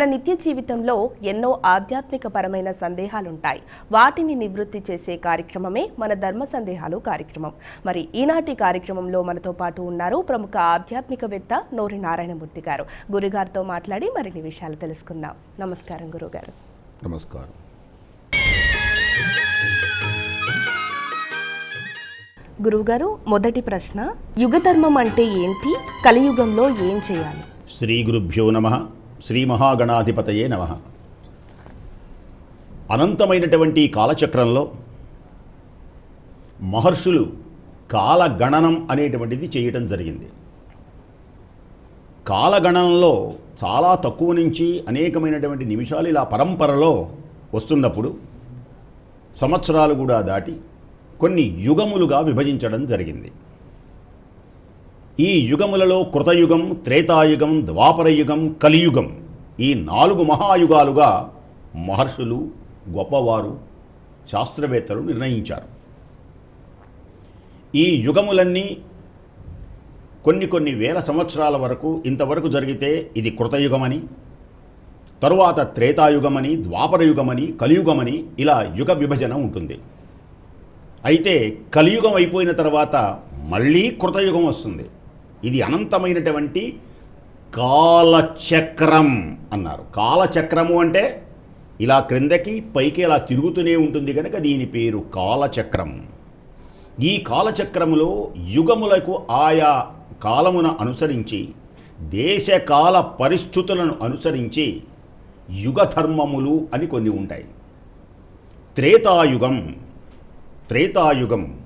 మన నిత్య జీవితంలో ఎన్నో ఆధ్యాత్మిక పరమైన సందేహాలుంటాయి. వాటిని నివృత్తి చేసే కార్యక్రమమే మన ధర్మ సందేహాలు కార్యక్రమం. మరి ఈనాటి కార్యక్రమంలో మనతో పాటు ఉన్నారు ప్రముఖ ఆధ్యాత్మికవేత్త నోరి నారాయణమూర్తి గారు. గురుగారితో మాట్లాడి మరిన్ని విషయాలు తెలుసుకుందాం. నమస్కారం గురుగారు. నమస్కారం. గురువుగారు మొదటి ప్రశ్న యుగధర్మం అంటే ఏంటి? కలియుగంలో ఏం చేయాలి? శ్రీ గురుభ్యో నమ. శ్రీ మహాగణాధిపతయే నమ. అనంతమైనటువంటి కాలచక్రంలో మహర్షులు కాలగణనం అనేటువంటిది చేయటం జరిగింది. కాలగణనంలో చాలా తక్కువ నుంచి అనేకమైనటువంటి నిమిషాలు ఇలా పరంపరలో వస్తున్నప్పుడు సంవత్సరాలు కూడా దాటి కొన్ని యుగములుగా విభజించడం జరిగింది. ఈ యుగములలో కృతయుగం త్రేతాయుగం ద్వాపరయుగం కలియుగం ఈ నాలుగు మహాయుగాలుగా మహర్షులు గొప్పవారు శాస్త్రవేత్తలు నిర్ణయించారు. ఈ యుగములన్నీ కొన్ని కొన్ని వేల సంవత్సరాల వరకు ఇంతవరకు జరిగితే ఇది కృతయుగమని తరువాత త్రేతాయుగమని ద్వాపరయుగమని కలియుగమని ఇలా యుగ విభజన ఉంటుంది. అయితే కలియుగం అయిపోయిన తర్వాత మళ్ళీ కృతయుగం వస్తుంది. ఇది అనంతమైనటువంటి కాలచక్రం అన్నారు. కాలచక్రము అంటే ఇలా క్రిందకి పైకి ఇలా తిరుగుతూనే ఉంటుంది కనుక దీని పేరు కాలచక్రం. ఈ కాలచక్రములో యుగములకు ఆయా కాలమున అనుసరించి దేశకాల పరిస్థితులను అనుసరించి యుగధర్మములు అని కొన్ని ఉంటాయి. త్రేతాయుగం త్రేతాయుగం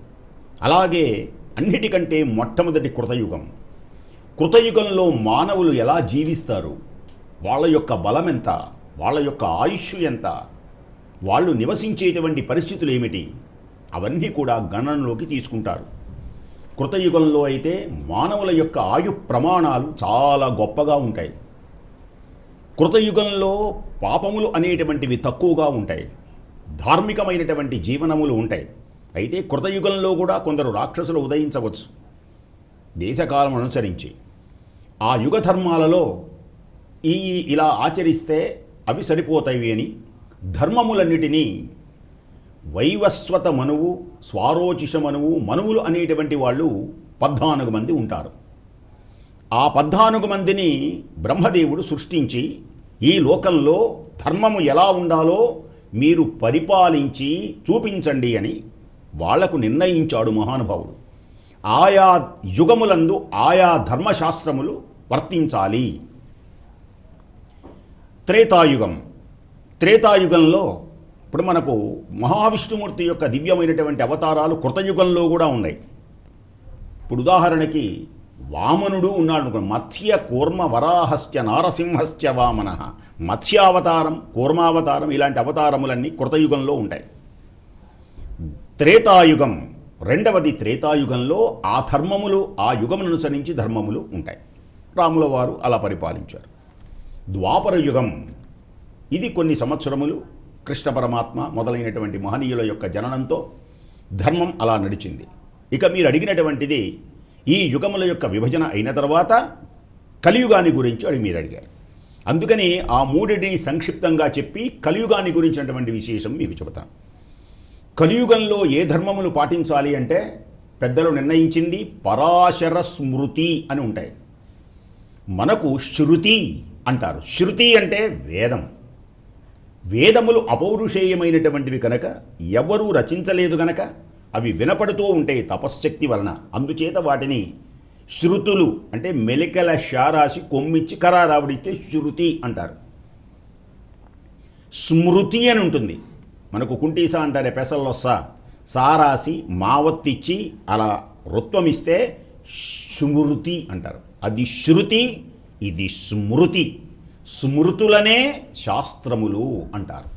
అలాగే అన్నిటికంటే మొట్టమొదటి కృతయుగం. కృతయుగంలో మానవులు ఎలా జీవిస్తారు? వాళ్ళ యొక్క బలం ఎంత వాళ్ళ యొక్క ఆయుష్ ఎంత? వాళ్ళు నివసించేటువంటి పరిస్థితులు ఏమిటి? అవన్నీ కూడా గణనలోకి తీసుకుంటారు. కృతయుగంలో అయితే మానవుల యొక్క ఆయు ప్రమాణాలు చాలా గొప్పగా ఉంటాయి. కృతయుగంలో పాపములు అనేటువంటివి తక్కువగా ఉంటాయి. ధార్మికమైనటువంటి జీవనములు ఉంటాయి. అయితే కృతయుగంలో కూడా కొందరు రాక్షసులు ఉదయించవచ్చు. దేశకాలం అనుసరించి ఆ యుగ ధర్మాలలో ఈ ఇలా ఆచరిస్తే అవి సరిపోతాయి అని ధర్మములన్నిటినీ వైవస్వత మనువు స్వారోచిష మనువు మనువులు అనేటువంటి వాళ్ళు పద్నాలుగు మంది ఉంటారు. ఆ పద్నాలుగు మందిని బ్రహ్మదేవుడు సృష్టించి ఈ లోకంలో ధర్మము ఎలా ఉండాలో మీరు పరిపాలించి చూపించండి అని వాళ్ళకు నిర్ణయించాడు మహానుభావుడు. ఆయా యుగములందు ఆయా ధర్మశాస్త్రములు వర్తించాలి. త్రేతాయుగం. త్రేతాయుగంలో ఇప్పుడు మనకు మహావిష్ణుమూర్తి యొక్క దివ్యమైనటువంటి అవతారాలు కృతయుగంలో కూడా ఉన్నాయి. ఇప్పుడు ఉదాహరణకి వామనుడు ఉన్నాడు అనుకోండి. మత్స్య కూర్మ వరాహస్య నారసింహస్య వామన. మత్స్యావతారం కూర్మావతారం ఇలాంటి అవతారములన్నీ కృతయుగంలో ఉంటాయి. త్రేతాయుగం. రెండవది త్రేతాయుగంలో ఆ ధర్మములు ఆ యుగమును అనుసరించి ధర్మములు ఉంటాయి. రాముల వారు అలా పరిపాలించారు. ద్వాపర యుగం. ఇది కొన్ని సంవత్సరములు కృష్ణ పరమాత్మ మొదలైనటువంటి మహనీయుల యొక్క జననంతో ధర్మం అలా నడిచింది. ఇక మీరు అడిగినటువంటిది ఈ యుగముల యొక్క విభజన అయిన తర్వాత కలియుగాన్ని గురించి అడిగి మీరు అడిగారు. అందుకని ఆ మూడిటిని సంక్షిప్తంగా చెప్పి కలియుగాన్ని గురించినటువంటి విశేషం మీకు చెబుతాను. కలియుగంలో ఏ ధర్మములు పాటించాలి అంటే పెద్దలు నిర్ణయించింది పరాశర స్మృతి అని ఉంటాయి. మనకు శృతి అంటారు. శృతి అంటే వేదం. వేదములు అపౌరుషేయమైనటువంటివి కనుక ఎవరూ రచించలేదు గనక అవి వినపడుతూ ఉంటాయి తపశ్శక్తి వలన. అందుచేత వాటిని శృతులు అంటే మెలికల షారాసి కొమ్మిచ్చి కరారావుడిస్తే శృతి అంటారు. స్మృతి అని ఉంటుంది. మనకు కుంటీసా అంటారే పెసల్లో సా. సారాసి మావత్తిచ్చి అలా రుత్వమిస్తే స్మృతి అంటారు. అది శృతి ఇది స్మృతి. స్మృతులనే శాస్త్రములు అంటారు.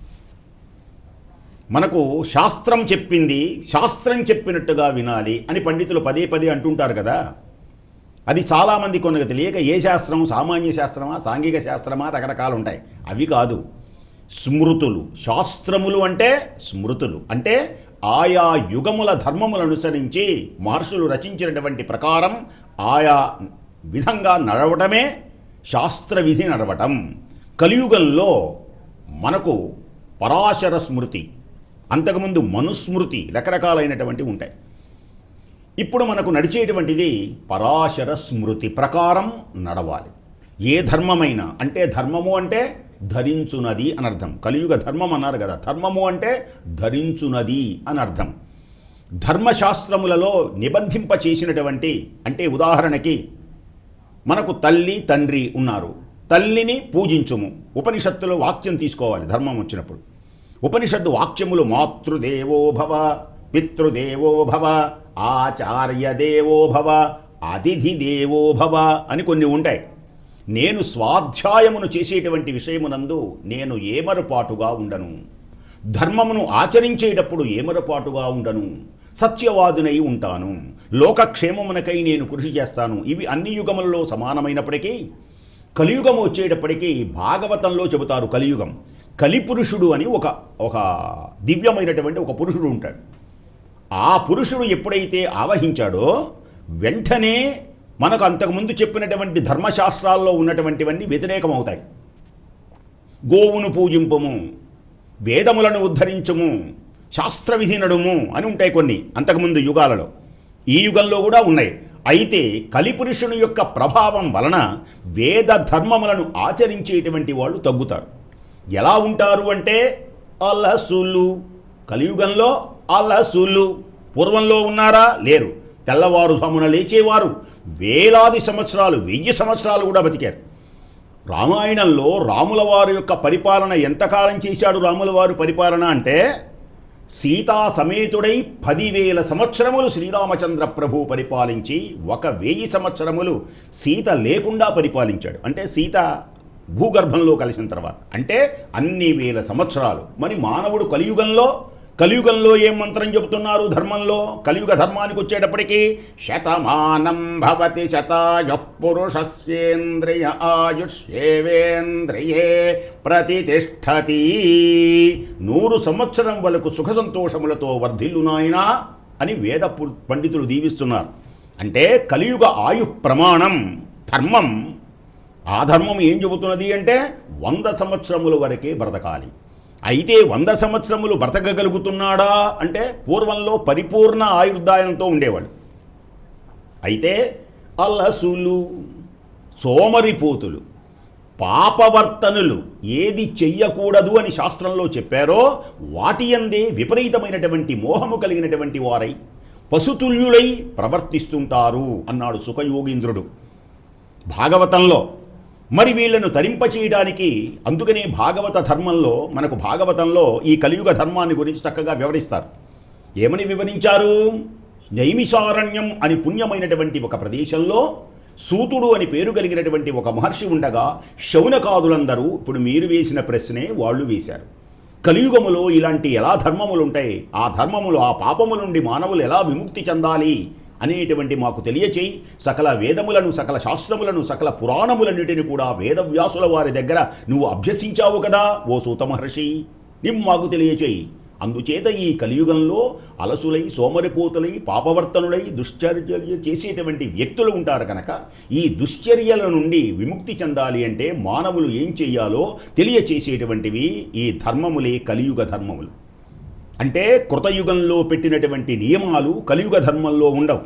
మనకు శాస్త్రం చెప్పింది శాస్త్రం చెప్పినట్టుగా వినాలి అని పండితులు పదే పదే అంటుంటారు కదా. అది చాలామంది కొనగా తెలియక ఏ శాస్త్రం? సామాన్య శాస్త్రమా? సాంఘిక శాస్త్రమా? రకరకాలు ఉంటాయి. అవి కాదు. స్మృతులు. శాస్త్రములు అంటే స్మృతులు. అంటే ఆయా యుగముల ధర్మములను అనుసరించి మహర్షులు రచించినటువంటి ప్రకారం ఆయా విధంగా నడవటమే శాస్త్ర విధి నడవటం. కలియుగంలో మనకు పరాశర స్మృతి అంతకుముందు మనుస్మృతి రకరకాలైనటువంటివి ఉంటాయి. ఇప్పుడు మనకు నడిచేటువంటిది పరాశర స్మృతి ప్రకారం నడవాలి. ఏ ధర్మమైనా అంటే ధర్మము అంటే ధరించునది అని అర్థం కలియుగ ధర్మం అన్నారు కదా. ధర్మము అంటే ధరించునది అని అర్థం ధర్మశాస్త్రములలో నిబంధింప చేసినటువంటి అంటే ఉదాహరణకి మనకు తల్లి తండ్రి ఉన్నారు. తల్లిని పూజించుము. ఉపనిషత్తులో వాక్యం తీసుకోవాలి ధర్మం వచ్చినప్పుడు. ఉపనిషత్తు వాక్యములు మాతృదేవో భవ పితృదేవో భవ ఆచార్య దేవో భవ అతిథి దేవో భవ అని కొన్ని ఉంటాయి. నేను స్వాధ్యాయమును చేసేటువంటి విషయమునందు నేను ఏమరపాటుగా ఉండను. ధర్మమును ఆచరించేటప్పుడు ఏమరపాటుగా ఉండను. సత్యవాదునై ఉంటాను. లోకక్షేమమునకై నేను కృషి చేస్తాను. ఇవి అన్ని యుగములలో సమానమైనప్పటికీ కలియుగం వచ్చేటప్పటికీ భాగవతంలో చెబుతారు కలియుగం. కలిపురుషుడు అని ఒక ఒక దివ్యమైనటువంటి ఒక పురుషుడు ఉంటాడు. ఆ పురుషుడు ఎప్పుడైతే ఆవహించాడో వెంటనే మనకు అంతకుముందు చెప్పినటువంటి ధర్మశాస్త్రాల్లో ఉన్నటువంటివన్నీ వ్యతిరేకమవుతాయి. గోవును పూజింపము వేదములను ఉద్ధరించము శాస్త్రవిధి నడుము అని ఉంటాయి కొన్ని అంతకుముందు యుగాలలో. ఈ యుగంలో కూడా ఉన్నాయి. అయితే కలిపురుషుని యొక్క ప్రభావం వలన వేద ధర్మములను ఆచరించేటువంటి వాళ్ళు తగ్గుతారు. ఎలా ఉంటారు అంటే అలసులు. కలియుగంలో అలసులు. పూర్వంలో ఉన్నారా? లేరు. తెల్లవారుజామున లేచేవారు వేలాది సంవత్సరాలు వెయ్యి సంవత్సరాలు కూడా బతికారు. రామాయణంలో రాముల వారి యొక్క పరిపాలన ఎంతకాలం చేశాడు రాముల వారు పరిపాలన అంటే సీతా సమేతుడై పదివేల సంవత్సరములు శ్రీరామచంద్ర ప్రభు పరిపాలించి ఒక వెయ్యి సంవత్సరములు సీత లేకుండా పరిపాలించాడు. అంటే సీత భూగర్భంలో కలిసిన తర్వాత. అంటే అన్ని వేల సంవత్సరాలు. మరి మానవుడు కలియుగంలో కలియుగంలో ఏం మంత్రం చెబుతున్నారు ధర్మంలో? కలియుగ ధర్మానికి వచ్చేటప్పటికీ శతమానం భవతి శతాయ పురుషస్యేంద్రియ ఆయుష్యేవేంద్రియే ప్రతిష్టతి. నూరు సంవత్సరం వరకు సుఖ సంతోషములతో వర్ధిల్లు నాయనా అని వేద పు- పండితులు దీవిస్తున్నారు. అంటే కలియుగ ఆయు ప్రమాణం ధర్మం. ఆ ధర్మం ఏం చెబుతున్నది అంటే వంద సంవత్సరముల వరకే బ్రతకాలి. అయితే వంద సంవత్సరములు బ్రతకగలుగుతున్నాడా? అంటే పూర్వంలో పరిపూర్ణ ఆయుర్దాయంతో ఉండేవాడు. అయితే అలసులు సోమరిపోతులు పాపవర్తనులు ఏది చెయ్యకూడదు అని శాస్త్రంలో చెప్పారో వాటి అందే విపరీతమైనటువంటి మోహము కలిగినటువంటి వారై పశుతుల్యులై ప్రవర్తిస్తుంటారు అన్నాడు సుఖయోగీంద్రుడు. భాగవతంలో మరి వీళ్ళను తరింపచేయడానికి అందుకనే భాగవత ధర్మంలో మనకు భాగవతంలో ఈ కలియుగ ధర్మాన్ని గురించి చక్కగా వివరిస్తారు. ఏమని వివరించారు? నైమిషారణ్యం అని పుణ్యమైనటువంటి ఒక ప్రదేశంలో సూతుడు అని పేరు కలిగినటువంటి ఒక మహర్షి ఉండగా శౌనకాదులందరూ ఇప్పుడు మీరు వేసిన ప్రశ్నే వాళ్ళు వేశారు. కలియుగములో ఇలాంటి ఎలా ధర్మములు ఉంటాయి ఆ ధర్మములు ఆ పాపముల నుండి మానవులు ఎలా విముక్తి చెందాలి? అనేటువంటి మాకు తెలియచేయి. సకల వేదములను సకల శాస్త్రములను సకల పురాణములన్నిటిని కూడా వేదవ్యాసుల వారి దగ్గర నువ్వు అభ్యసించావు కదా ఓ సూత మహర్షి. నిమ్ మాకు తెలియచేయి. అందుచేత ఈ కలియుగంలో అలసులై సోమరిపోతులై పాపవర్తనులై దుశ్చర్యలు చేసేటువంటి వ్యక్తులు ఉంటారు కనుక ఈ దుశ్చర్యల నుండి విముక్తి చెందాలి అంటే మానవులు ఏం చెయ్యాలో తెలియచేసేటువంటివి ఈ ధర్మములే కలియుగ ధర్మములు. అంటే కృతయుగంలో పెట్టినటువంటి నియమాలు కలియుగ ధర్మంలో ఉండవు.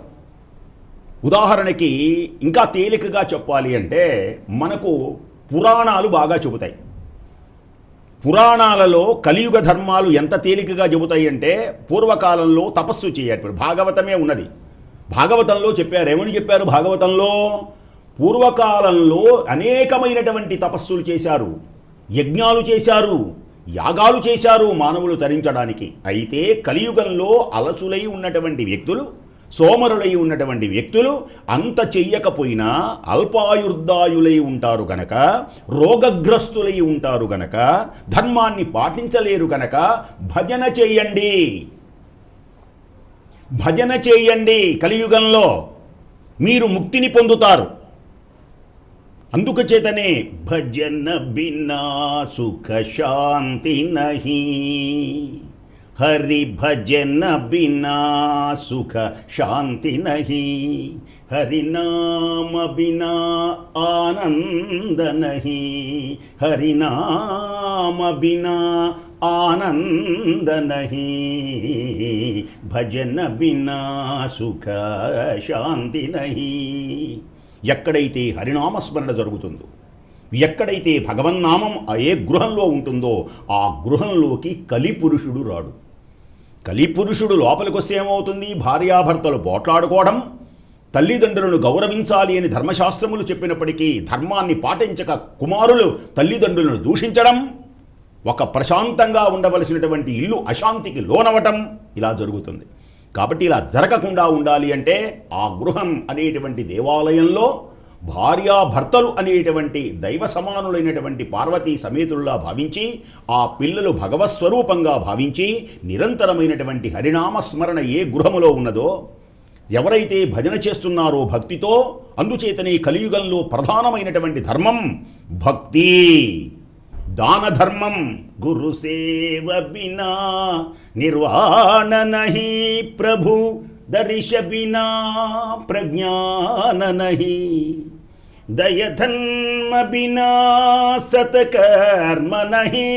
ఉదాహరణకి ఇంకా తేలికగా చెప్పాలి అంటే మనకు పురాణాలు బాగా చెబుతాయి. పురాణాలలో కలియుగ ధర్మాలు ఎంత తేలికగా చెబుతాయి అంటే పూర్వకాలంలో తపస్సు చేయాలి. ఇప్పుడు భాగవతమే ఉన్నది. భాగవతంలో చెప్పారు. ఏమని చెప్పారు భాగవతంలో? పూర్వకాలంలో అనేకమైనటువంటి తపస్సులు చేశారు. యజ్ఞాలు చేశారు. యాగాలు చేశారు మానవులు తరించడానికి అయితే కలియుగంలో అలసులై ఉన్నటువంటి వ్యక్తులు సోమరులై ఉన్నటువంటి వ్యక్తులు అంత చెయ్యకపోయినా అల్పాయుర్దాయులై ఉంటారు గనక రోగగ్రస్తులై ఉంటారు గనక ధర్మాన్ని పాటించలేరు గనక భజన చేయండి. భజన చేయండి కలియుగంలో. మీరు ముక్తిని పొందుతారు. అందుకు చేతనే భజన బినా సుఖ శాంతి నహి. హరి భజన బినా సుఖ శాంతి నహి. హరినామ బినా ఆనంద నహి. హరినామ బినా ఆనంద నహి. భజన బినా సుఖ శాంతి నహి. ఎక్కడైతే హరినామస్మరణ జరుగుతుందో ఎక్కడైతే భగవన్నామం ఏ గృహంలో ఉంటుందో ఆ గృహంలోకి కలిపురుషుడు రాడు. కలిపురుషుడు లోపలికి వస్తే ఏమవుతుంది? భార్యాభర్తలు పోట్లాడుకోవడం తల్లిదండ్రులను గౌరవించాలి అని ధర్మశాస్త్రములు చెప్పినప్పటికీ ధర్మాన్ని పాటించక కుమారులు తల్లిదండ్రులను దూషించడం ఒక ప్రశాంతంగా ఉండవలసినటువంటి ఇల్లు అశాంతికి లోనవటం ఇలా జరుగుతుంది. కాబట్టి ఇలా జరగకుండా ఉండాలి అంటే ఆ గృహం అనేటువంటి దేవాలయంలో భార్యాభర్తలు అనేటువంటి దైవ సమానులైనటువంటి పార్వతీ సమేతుల్లా భావించి ఆ పిల్లలు భగవత్ స్వరూపంగా భావించి నిరంతరమైనటువంటి హరినామ స్మరణ ఏ గృహములో ఉన్నదో ఎవరైతే భజన చేస్తున్నారో భక్తితో అందుచేతనే కలియుగంలో ప్రధానమైనటువంటి ధర్మం భక్తి. దాన ధర్మం గురు సేవ బినా నిర్వాణ నహి ప్రభు దర్శ బినా ప్రజ్ఞాన నహి దయ ధర్మ బినా సతకర్మ నహి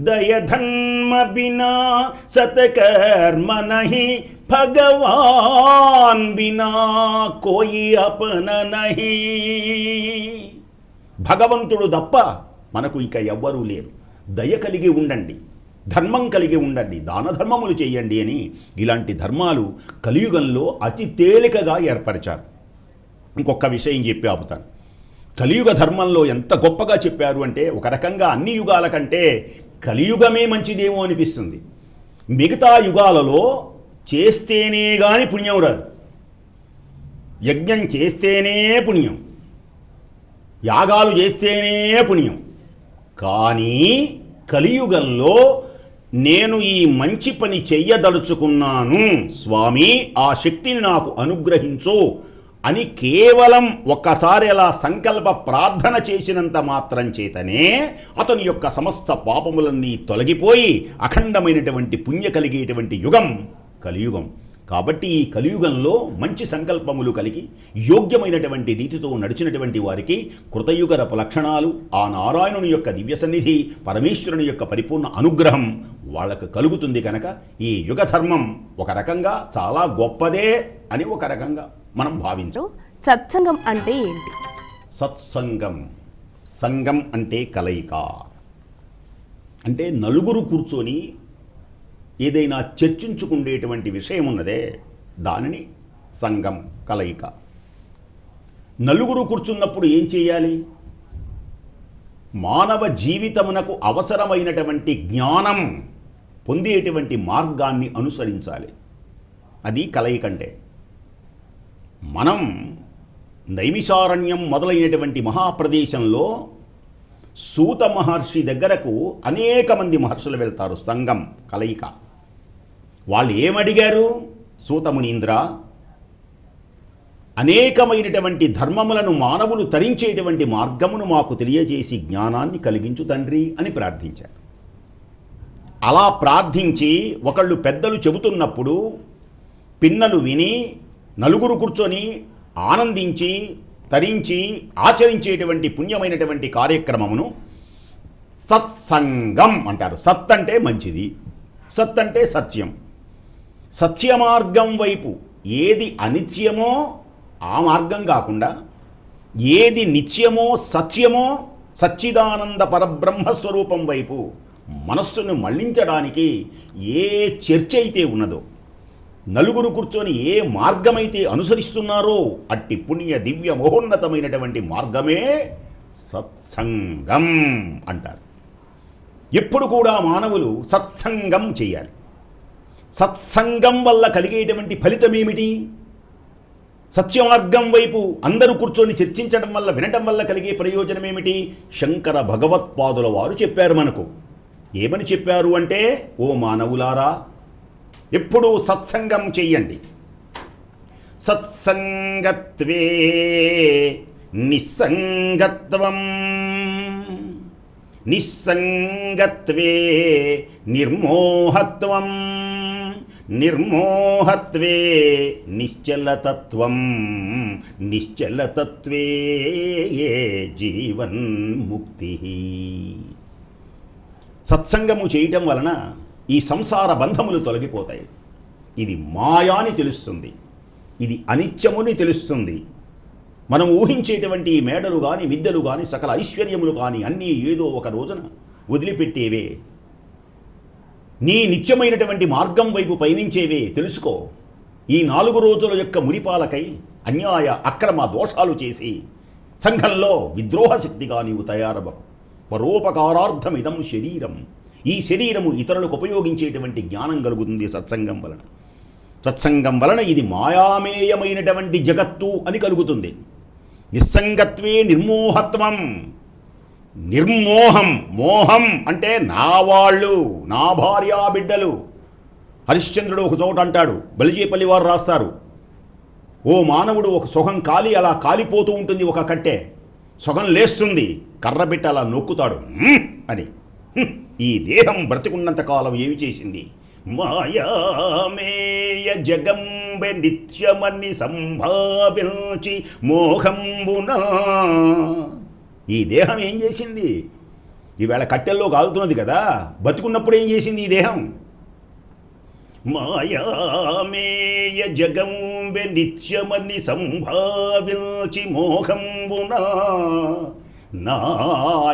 దయ ధర్మ బినా సతకర్మ నహి భగవాన్ బినా కోయి అపన నహి భగవంతుడు తప్ప మనకు ఇక ఎవ్వరూ లేరు. దయ కలిగి ఉండండి. ధర్మం కలిగి ఉండండి. దాన ధర్మములు చేయండి అని ఇలాంటి ధర్మాలు కలియుగంలో అతి తేలికగా ఏర్పరిచారు. ఇంకొక విషయం చెప్పి ఆపుతాను. కలియుగ ధర్మంలో ఎంత గొప్పగా చెప్పారు అంటే ఒక రకంగా అన్ని యుగాల కంటే కలియుగమే మంచిదేమో అనిపిస్తుంది. మిగతా యుగాలలో చేస్తేనే కానీ పుణ్యం రాదు. యజ్ఞం చేస్తేనే పుణ్యం. యాగాలు చేస్తేనే పుణ్యం. కానీ కలియుగంలో నేను ఈ మంచి పని చెయ్యదలుచుకున్నాను. స్వామి ఆ శక్తిని నాకు అనుగ్రహించు అని కేవలం ఒక్కసారి అలా సంకల్ప ప్రార్థన చేసినంత మాత్రం చేతనే అతని యొక్క సమస్త పాపములన్నీ తొలగిపోయి అఖండమైనటువంటి పుణ్య కలిగేటువంటి యుగం కలియుగం. కాబట్టి ఈ కలియుగంలో మంచి సంకల్పములు కలిగి యోగ్యమైనటువంటి రీతితో నడిచినటువంటి వారికి కృతయుగరపు లక్షణాలు ఆ నారాయణుని యొక్క దివ్య సన్నిధి పరమేశ్వరుని యొక్క పరిపూర్ణ అనుగ్రహం వాళ్ళకు కలుగుతుంది కనుక ఈ యుగ ధర్మం ఒక రకంగా చాలా గొప్పదే అని ఒక రకంగా మనం భావించాం. సత్సంగం అంటే ఏంటి? సత్సంగం. సంగం అంటే కలయిక. అంటే నలుగురు కూర్చొని ఏదైనా చర్చించుకునేటువంటి విషయం ఉన్నదే దానిని సంఘం కలయిక. నలుగురు కూర్చున్నప్పుడు ఏం చేయాలి? మానవ జీవితమునకు అవసరమైనటువంటి జ్ఞానం పొందేటువంటి మార్గాన్ని అనుసరించాలి. అది కలయికంటే మనం నైమిషారణ్యం మొదలైనటువంటి మహాప్రదేశంలో సూత మహర్షి దగ్గరకు అనేక మంది మహర్షులు వెళ్తారు సంఘం కలయిక. వాళ్ళు ఏమడిగారు? సూతమునీంద్ర అనేకమైనటువంటి ధర్మములను మానవులు తరించేటువంటి మార్గమును మాకు తెలియజేసి జ్ఞానాన్ని కలిగించు తండ్రి అని ప్రార్థించారు. అలా ప్రార్థించి ఒకళ్ళు పెద్దలు చెబుతున్నప్పుడు పిన్నలు విని నలుగురు కూర్చొని ఆనందించి తరించి ఆచరించేటువంటి పుణ్యమైనటువంటి కార్యక్రమమును సత్సంగం అంటారు. సత్ అంటే మంచిది సత్ అంటే సత్యం. సత్య మార్గం వైపు ఏది అనిత్యమో ఆ మార్గం కాకుండా ఏది నిత్యమో సత్యమో సచ్చిదానంద పరబ్రహ్మస్వరూపం వైపు మనస్సును మళ్ళించడానికి ఏ చర్చ అయితే ఉన్నదో నలుగురు కూర్చొని ఏ మార్గమైతే అనుసరిస్తున్నారో అట్టి పుణ్య దివ్య మహోన్నతమైనటువంటి మార్గమే సత్సంగం అంటారు. ఎప్పుడు కూడా మానవులు సత్సంగం చేయాలి. సత్సంగం వల్ల కలిగేటువంటి ఫలితం ఏమిటి సత్యమార్గం వైపు అందరూ కూర్చొని చర్చించడం వల్ల వినటం వల్ల కలిగే ప్రయోజనం ఏమిటి శంకర భగవత్పాదుల వారు చెప్పారు మనకు. ఏమని చెప్పారు అంటే ఓ మానవులారా ఎప్పుడూ సత్సంగం చెయ్యండి. సత్సంగత్వే నిస్సంగత్వం. నిస్సంగత్వే నిర్మోహత్వం. నిర్మోహత్వే నిశ్చలతత్వం. నిశ్చలతత్వే జీవన్ ముక్తి. సత్సంగము చేయటం వలన ఈ సంసార బంధములు తొలగిపోతాయి. ఇది మాయాని తెలుస్తుంది. ఇది అనిత్యముని తెలుస్తుంది. మనం ఊహించేటువంటి ఈ మేడలు కానీ విద్యలు కానీ సకల ఐశ్వర్యములు కానీ అన్నీ ఏదో ఒక రోజున వదిలిపెట్టేవే. నీ నిత్యమైనటువంటి మార్గం వైపు పయనించేవే తెలుసుకో. ఈ నాలుగు రోజుల యొక్క మురిపాలకై అన్యాయ అక్రమ దోషాలు చేసి సంఘంలో విద్రోహ శక్తిగా నీవు తయారవకు పరోపకారార్థమిదం శరీరం. ఈ శరీరము ఇతరులకు ఉపయోగించేటువంటి జ్ఞానం కలుగుతుంది సత్సంగం వలన. సత్సంగం వలన ఇది మాయామేయమైనటువంటి జగత్తు అని కలుగుతుంది. నిస్సంగత్వే నిర్మోహత్వం. నిర్మోహం మోహం అంటే నా వాళ్ళు నా భార్యా బిడ్డలు. హరిశ్చంద్రుడు ఒక చోట అంటాడు బలిజేపల్లి వారు రాస్తారు. ఓ మానవుడు ఒక సుఖం కాలి అలా కాలిపోతూ ఉంటుంది ఒక కట్టె. సుఖం లేస్తుంది కర్రబిట్ట అలా నొక్కుతాడు. అని. ఈ దేహం బ్రతికున్నంత కాలం ఏమి చేసింది? మాయామేయ జగంబె నిత్యమని సంభావించి మోహంబునా ఈ దేహం ఏం చేసింది? ఈవేళ కట్టెల్లో కాలుతున్నది కదా బతుకున్నప్పుడు ఏం చేసింది ఈ దేహం? మాయామేయ జగంబె నిత్యమని సంభావించి మోహంబునా నా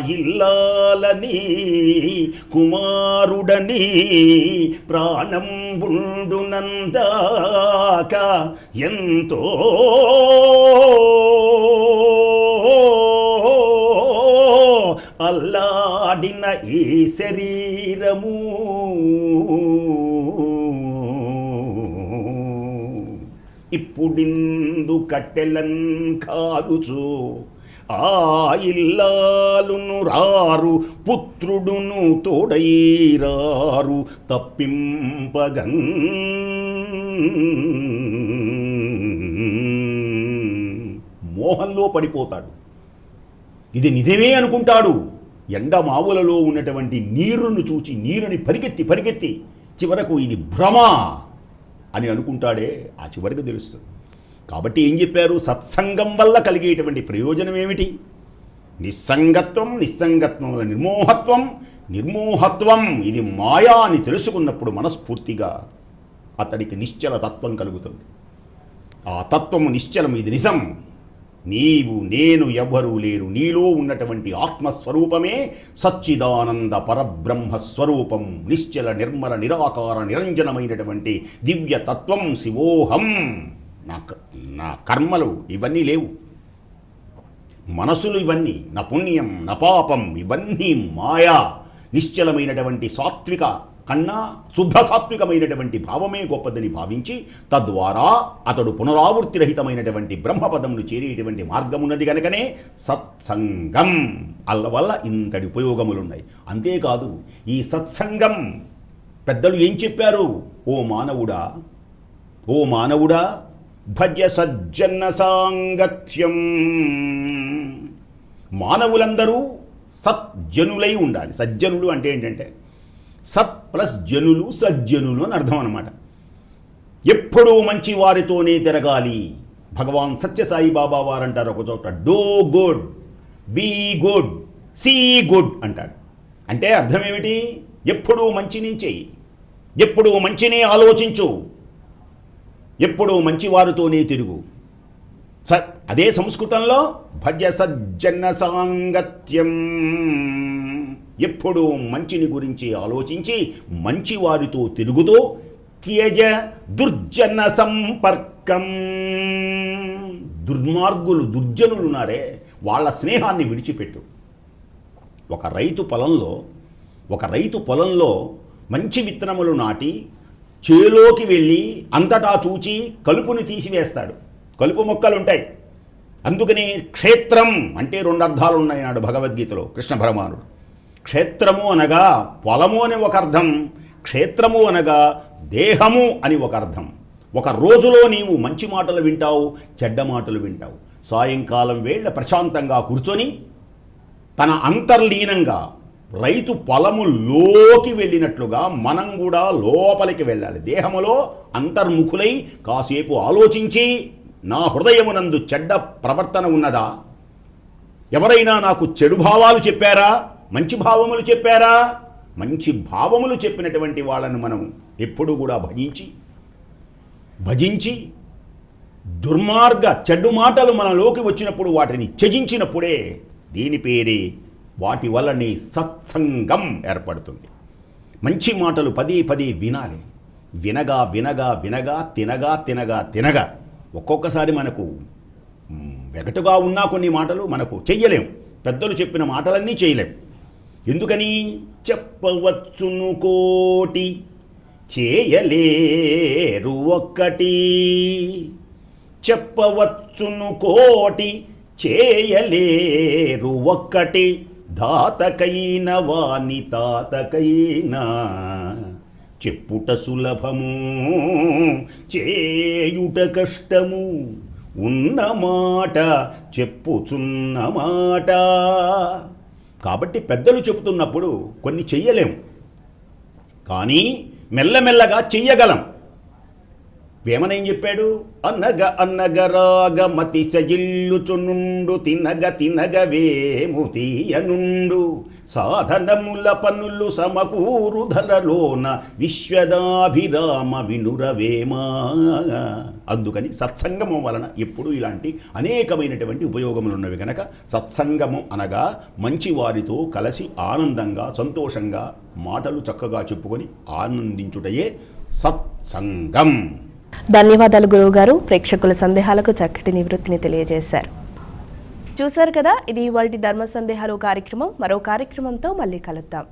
ఇల్లాలని కుమారుడని ప్రాణంబుండునందాక ఎంతో అల్లాడిన ఈ శరీరము. ఇప్పుడిందు కట్టెలన్ కారుచు ఆ ఇల్లాలును రారు పుత్రుడును తోడైరారు తప్పింపగన్. మోహంలో పడిపోతాడు. ఇది నిజమే అనుకుంటాడు. ఎండమావులలో ఉన్నటువంటి నీరును చూచి నీరుని పరిగెత్తి పరిగెత్తి చివరకు ఇది భ్రమ అని అనుకుంటాడే ఆ చివరికి తెలుస్తుంది. కాబట్టి ఏం చెప్పారు? సత్సంగం వల్ల కలిగేటువంటి ప్రయోజనం ఏమిటి? నిస్సంగత్వం నిస్సంగత్వం నిర్మోహత్వం నిర్మోహత్వం ఇది మాయా అని తెలుసుకున్నప్పుడు మనస్ఫూర్తిగా అతడికి నిశ్చల తత్వం కలుగుతుంది. ఆ తత్వము నిశ్చలం ఇది నిజం. నీవు నేను ఎవ్వరూ లేరు. నీలో ఉన్నటువంటి ఆత్మస్వరూపమే సచ్చిదానంద పరబ్రహ్మ స్వరూపం. నిశ్చల నిర్మల నిరాకార నిరంజనమైనటువంటి దివ్య తత్వం శివోహం. నా క- నా కర్మలు ఇవన్నీ లేవు. మనసులు ఇవన్నీ నా పుణ్యం నా పాపం ఇవన్నీ మాయా. నిశ్చలమైనటువంటి సాత్విక కన్నా శుద్ధ సాత్వికమైనటువంటి భావమే గొప్పదని భావించి తద్వారా అతడు పునరావృత్తి రహితమైనటువంటి బ్రహ్మపదమును చేరేటువంటి మార్గం ఉన్నది కనుకనే సత్సంగం అల్ల వల్ల ఇంతటి ఉపయోగములున్నాయి. అంతేకాదు ఈ సత్సంగం పెద్దలు ఏం చెప్పారు? ఓ మానవుడా ఓ మానవుడా భజ సజ్జన్న సాంగత్యం. మానవులందరూ సజ్జనులై ఉండాలి. సజ్జనులు అంటే ఏంటంటే సత్ ప్లస్ జనులు సజ్జనులు అని అర్థం అనమాట ఎప్పుడూ మంచి వారితోనే తిరగాలి. భగవాన్ సత్యసాయి బాబా వారు అంటారు ఒక చోట. Do good be good see good అంటాడు. అంటే అర్థం ఏమిటి? ఎప్పుడూ మంచిని చెయ్యి. ఎప్పుడూ మంచిని ఆలోచించు. ఎప్పుడూ మంచివారితోనే తిరుగు. స అదే సంస్కృతంలో భజ సజ్జన సాంగత్యం. ఎప్పుడూ మంచిని గురించి ఆలోచించి మంచివారితో తిరుగుతూ త్యజ దుర్జన సంపర్కం. దుర్మార్గులు దుర్జనులు ఉన్నారే వాళ్ళ స్నేహాన్ని విడిచిపెట్టు. ఒక రైతు పొలంలో ఒక రైతు పొలంలో మంచి విత్తనములు నాటి చేలోకి వెళ్ళి అంతటా చూచి కలుపుని తీసివేస్తాడు. కలుపు మొక్కలు ఉంటాయి అందుకని క్షేత్రం అంటే రెండు అర్థాలు ఉన్నాయన్నాడు భగవద్గీతలో కృష్ణ పరమానుడు క్షేత్రము అనగా పొలము అని ఒక అర్థం క్షేత్రము అనగా దేహము అని ఒక అర్థం. ఒక రోజులో నీవు మంచి మాటలు వింటావు చెడ్డ మాటలు వింటావు. సాయంకాలం వేళ ప్రశాంతంగా కూర్చొని తన అంతర్లీనంగా రైతు పొలములోకి వెళ్ళినట్లుగా మనం కూడా లోపలికి వెళ్ళాలి. దేహములో అంతర్ముఖులై కాసేపు ఆలోచించి నా హృదయమునందు చెడ్డ ప్రవర్తన ఉన్నదా? ఎవరైనా నాకు చెడు భావాలు చెప్పారా? మంచి భావములు చెప్పారా? మంచి భావములు చెప్పినటువంటి వాళ్ళను మనం ఎప్పుడూ కూడా భజించి భజించి దుర్మార్గ చెడ్డు మాటలు మనలోకి వచ్చినప్పుడు వాటిని త్యజించినప్పుడే దీని పేరే వాటి వల్లనే సత్సంగం ఏర్పడుతుంది. మంచి మాటలు పదే పదే వినాలి. వినగా వినగా వినగా తినగా తినగా తినగా ఒక్కొక్కసారి మనకు వెగటుగా ఉన్నా కొన్ని మాటలు మనకు చెయ్యలేం. పెద్దలు చెప్పిన మాటలన్నీ చేయలేం ఎందుకని చెప్పవచ్చును కోటి? చేయలేరు ఒక్కటి. చెప్పవచ్చును కోటి చేయలేరు ఒక్కటి. దాతకైన వాణి తాతకైన చెప్పుట సులభము చేయుట కష్టము ఉన్న మాట చెప్పుచున్న మాట. కాబట్టి పెద్దలు చెబుతున్నప్పుడు కొన్ని చెయ్యలేము కానీ మెల్లమెల్లగా చెయ్యగలం. వేమనేం చెప్పాడు? అన్నగ అన్నగ రాగమతి సజిల్లుచునుండు తినగ తినగ వేముతీయనుండు సాధనముల పనులు సమకూరు ధరలోన విశ్వదాభిరామ వినురవేమా అందుకని సత్సంగమం వలన ఎప్పుడు ఇలాంటి అనేకమైనటువంటి ఉపయోగములు ఉన్నవి కనుక సత్సంగము అనగా మంచి వారితో కలిసి ఆనందంగా సంతోషంగా మాటలు చక్కగా చెప్పుకొని ఆనందించుటయే సత్సంగం. ధన్యవాదాలు గురువు గారు ప్రేక్షకుల సందేహాలకు చక్కటి నివృత్తిని తెలియజేశారు. చూశారు కదా ఇది ఇవాళ ధర్మ సందేహాలు కార్యక్రమం. మరో కార్యక్రమంతో మళ్ళీ కలుద్దాం.